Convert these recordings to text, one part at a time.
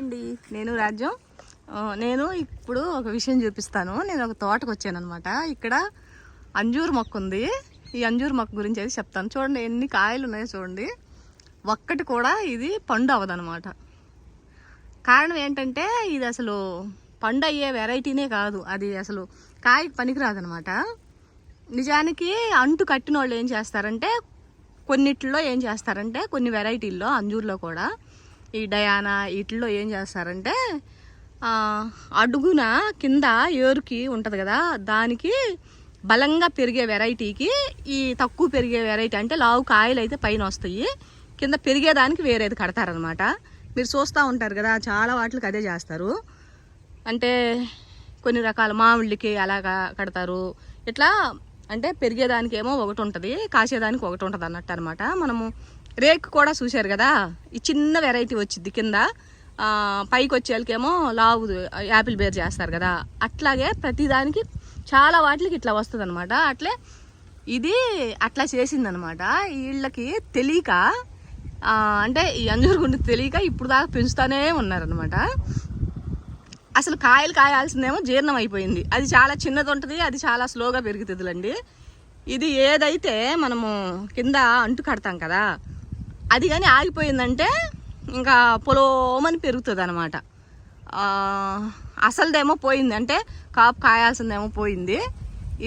అండి. నేను రాజ్యం. నేను ఇప్పుడు ఒక విషయం చూపిస్తాను. నేను ఒక తోటకు వచ్చాను అనమాట ఇక్కడ అంజూరు మొక్క ఉంది. ఈ అంజూరు మొక్క గురించి అయితే చెప్తాను. చూడండి ఎన్ని కాయలు ఉన్నాయో చూడండి. ఒక్కటి కూడా ఇది పండు అవ్వదనమాట కారణం ఏంటంటే ఇది అసలు పండు అయ్యే వెరైటీనే కాదు. అది అసలు కాయకి పనికిరాదనమాట నిజానికి అంటు కట్టిన వాళ్ళు ఏం చేస్తారంటే కొన్నిట్లో ఏం చేస్తారంటే కొన్ని వెరైటీల్లో అంజూర్లో కూడా ఈ డయానా వీటిల్లో ఏం చేస్తారంటే అడుగున కింద ఏరుకి ఉంటుంది కదా దానికి బలంగా పెరిగే వెరైటీకి ఈ తక్కువ పెరిగే వెరైటీ అంటే లావు కాయలు అయితే పైన వస్తాయి. కింద పెరిగేదానికి వేరేది కడతారనమాట మీరు చూస్తూ ఉంటారు కదా చాలా వాటికి అదే చేస్తారు. అంటే కొన్ని రకాల మామిళ్ళకి అలాగా కడతారు. ఇట్లా అంటే పెరిగేదానికి ఏమో ఒకటి ఉంటుంది కాసేదానికి ఒకటి ఉంటుంది అన్నట్టు అనమాట మనము రేక్ కూడా చూశారు కదా? ఈ చిన్న వెరైటీ వచ్చింది కింద. పైకి వచ్చేళ్ళకేమో లావు యాపిల్ బేర్ చేస్తారు కదా? అట్లాగే ప్రతిదానికి చాలా వాటికి ఇట్లా వస్తుంది అనమాట అట్లే ఇది అట్లా చేసిందనమాట వీళ్ళకి తెలియక అంటే ఈ అంజూరు గుండె తెలియక ఇప్పుడు దాకా పెంచుతానే ఉన్నారనమాట అసలు కాయలు కాయాల్సిందేమో జీర్ణం అయిపోయింది. అది చాలా చిన్నది ఉంటుంది అది చాలా స్లోగా పెరుగుతుందిలండి. ఇది ఏదైతే మనము కింద అంటు కడతాం కదా అది కానీ ఆగిపోయిందంటే ఇంకా పొలోమని పెరుగుతుంది అనమాట అసలుదేమో పోయింది. అంటే కాపు కాయాల్సిందేమో పోయింది.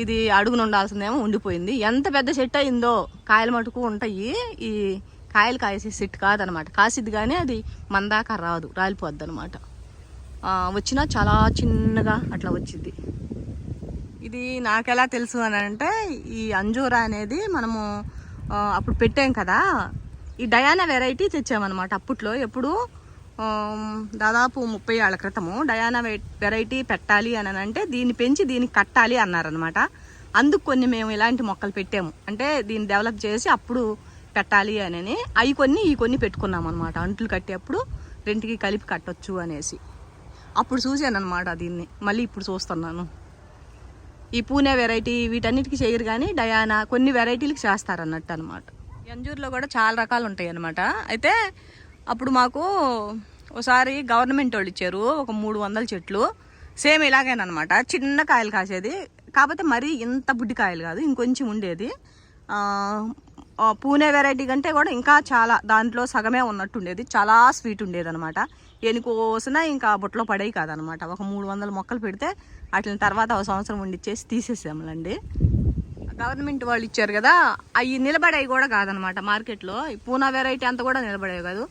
ఇది అడుగున ఉండాల్సిందేమో ఉండిపోయింది. ఎంత పెద్ద చెట్టు అయిందో కాయలు మటుకు ఉంటాయి. ఈ కాయలు కాసే చెట్టు కాదనమాట కాసిద్ది కానీ అది మందాక రాదు రాలిపోద్ది అనమాట వచ్చినా చాలా చిన్నగా అట్లా వచ్చింది ఇది నాకెలా తెలుసు అని అంటే ఈ అంజూరా అనేది మనము అప్పుడు పెట్టాం కదా ఈ డయానా వెరైటీ తెచ్చామన్నమాట అప్పట్లో. ఎప్పుడు దాదాపు ముప్పై ఏళ్ళ క్రితము డయానా వె- వెరైటీ పెట్టాలి అని అంటే దీన్ని పెంచి దీనికి కట్టాలి అన్నారనమాట అందుకు కొన్ని మేము ఇలాంటి మొక్కలు పెట్టాము. అంటే దీన్ని డెవలప్ చేసి అప్పుడు పెట్టాలి అని అవి కొన్ని ఈ కొన్ని పెట్టుకున్నాం అనమాట అంట్లు కట్టేప్పుడు రెంటికి కలిపి కట్టొచ్చు అనేసి. అప్పుడు చూశాను అనమాట దీన్ని. మళ్ళీ ఇప్పుడు చూస్తున్నాను. ఈ పూణే వెరైటీ వీటన్నిటికీ చేయరు కానీ డయానా కొన్ని వెరైటీలకు చేస్తారన్నట్టు అనమాట ఎంజూర్లో కూడా చాలా రకాలు ఉంటాయి అనమాట అయితే అప్పుడు మాకు ఒకసారి గవర్నమెంట్ వాళ్ళు ఇచ్చారు ఒక మూడు వందల చెట్లు. సేమ్ ఇలాగేనమాట చిన్న కాయలు కాసేది. కాకపోతే మరీ ఇంత బుడ్డి కాయలు కాదు ఇంకొంచెం ఉండేది. పూణే వెరైటీ కంటే కూడా ఇంకా చాలా దాంట్లో సగమే ఉన్నట్టు ఉండేది చాలా స్వీట్ ఉండేది అనమాట ఎనుకోసిన ఇంకా బుట్టలో పడేవి కాదనమాట ఒక మూడు వందల మొక్కలు పెడితే వాటిని తర్వాత ఒక సంవత్సరం ఉండిచ్చేసి తీసేసాములండి. గవర్నమెంట్ వాళ్ళు ఇచ్చారు కదా అవి నిలబడేవి కూడా కాదనమాట మార్కెట్లో. ఈ పూనా వెరైటీ అంతా కూడా నిలబడేవి కాదు.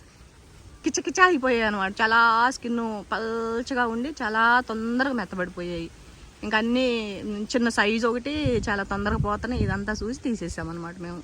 కిచకిచ అయిపోయాయి అనమాట చాలా స్కిన్ పల్చగా ఉండి చాలా తొందరగా మెత్తబడిపోయాయి. ఇంకా అన్నీ చిన్న సైజు ఒకటి చాలా తొందరగా పోతున్నాయి. ఇదంతా చూసి తీసేసామన్నమాట మేము.